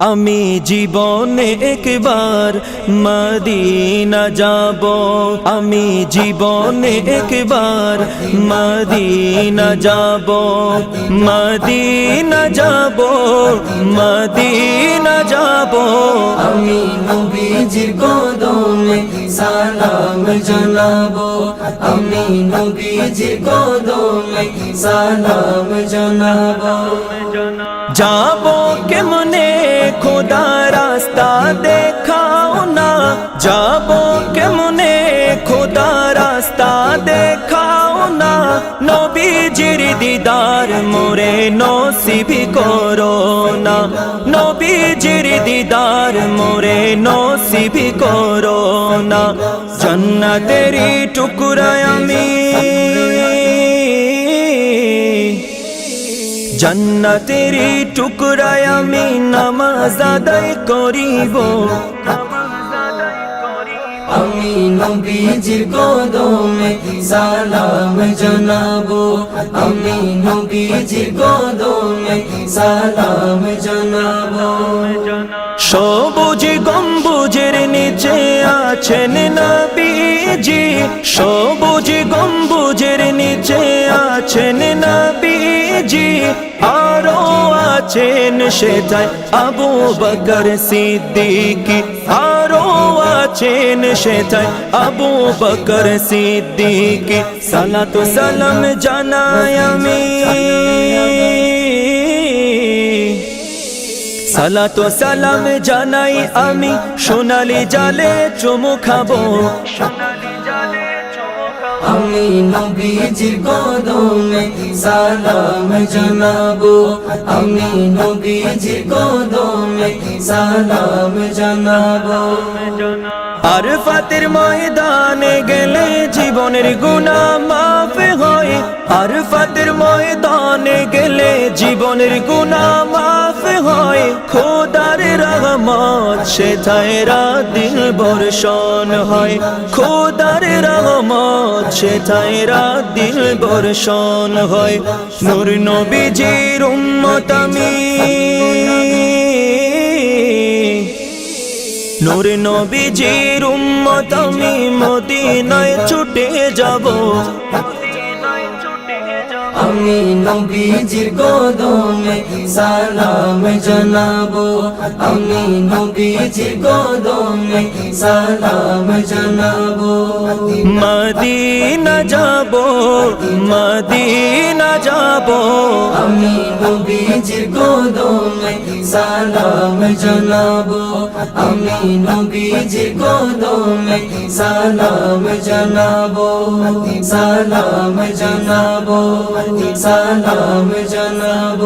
আমি জীবনে একবার মদিনা যাব। আমি জীবনে একবার মদিনা যাব। মদিনা যাব মদিনা যাব। আমি নবীজির কদমে সালাম জানাব। আমি নবীজির কদমে সালাম জানাব। যাব কেমনে খোদা রাস্তা দেখাও না যাব কেমনে খোদা রাস্তা দেখাও না নবীজির দিদার মোরে নসিবি করো না নবীজির দিদার মোরে নসিবি করো না জন্নতেরি টুকরায় আমি জন্নতেরি টুকরায় আমি নামাজ আদায় করিব। আমি নবীজির কদমে সালাম জানাব। আমি নবীজির কদমে সালাম জানাব। সবুজ গম্বুজের নিচে আছেন নবীজি। সবুজ গম্বুজের নিচে আছেন নবীজি আরও আছেন সেটাই আবু বকর সিদ্দিকি আরও আছেন সেটাই আবু বকর সিদ্দিকি সালাতু সালাম জানাই আমি সালাতো সালাম জানাই আমি সোনালি জালে চুমু খাব আমি নবীজির কদমে সালাম জানাব। আমি নবীজির কদমে সালাম জানাব। আর ফাতের ময়দানে গেলে জীবনের গুণা মাফ হয়। আর ফাতের ময়দানে গেলে জীবনের গুণা মাফ হয়। খোদার রহমত সেথায় রাদিন বর্ষণ হয়। খোদার রহমত সেথায় রাদিন বর্ষণ হয়। নূর নবীজির উম্মত আমি। নূর নবীজির উম্মত আমি মদিনায় ছুটে যাব। আমি নবীজির কদমে সালাম জানাব। আমি নবীজির কদমে সালাম জানাব। মদিনা যাব মদিনা যাব। আমি নবীজির কদমে সালাম জানাব। আমি নবীজির কদমে সালাম জানাব। সালাম জানাব। সালাম জানাব